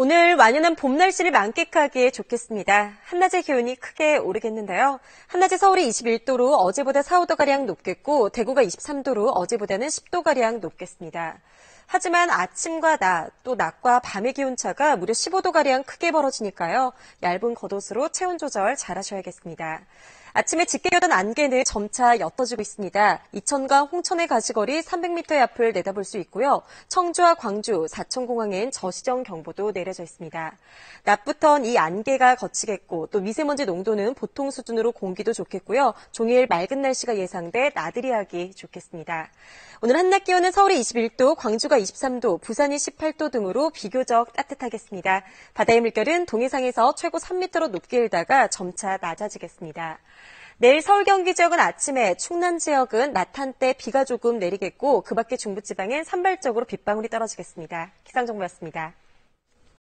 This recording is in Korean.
오늘 완연한 봄 날씨를 만끽하기에 좋겠습니다. 한낮의 기온이 크게 오르겠는데요. 한낮에 서울이 21도로 어제보다 4, 5도가량 높겠고 대구가 23도로 어제보다는 10도가량 높겠습니다. 하지만 아침과 낮, 또 낮과 밤의 기온차가 무려 15도가량 크게 벌어지니까요. 얇은 겉옷으로 체온 조절 잘 하셔야겠습니다. 아침에 짙게 겨던 안개는 점차 옅어지고 있습니다. 이천과 홍천의 가시거리 300m의 앞을 내다볼 수 있고요. 청주와 광주, 사천공항엔 저시정 경보도 내려져 있습니다. 낮부턴 이 안개가 거치겠고 또 미세먼지 농도는 보통 수준으로 공기도 좋겠고요. 종일 맑은 날씨가 예상돼 나들이 하기 좋겠습니다. 오늘 한낮 기온은 서울이 21도, 광주가 23도, 부산이 18도 등으로 비교적 따뜻하겠습니다. 바다의 물결은 동해상에서 최고 3m로 높게 일다가 점차 낮아지겠습니다. 내일 서울 경기 지역은 아침에, 충남 지역은 낮 한때 비가 조금 내리겠고 그 밖에 중부지방엔 산발적으로 빗방울이 떨어지겠습니다. 기상정보였습니다.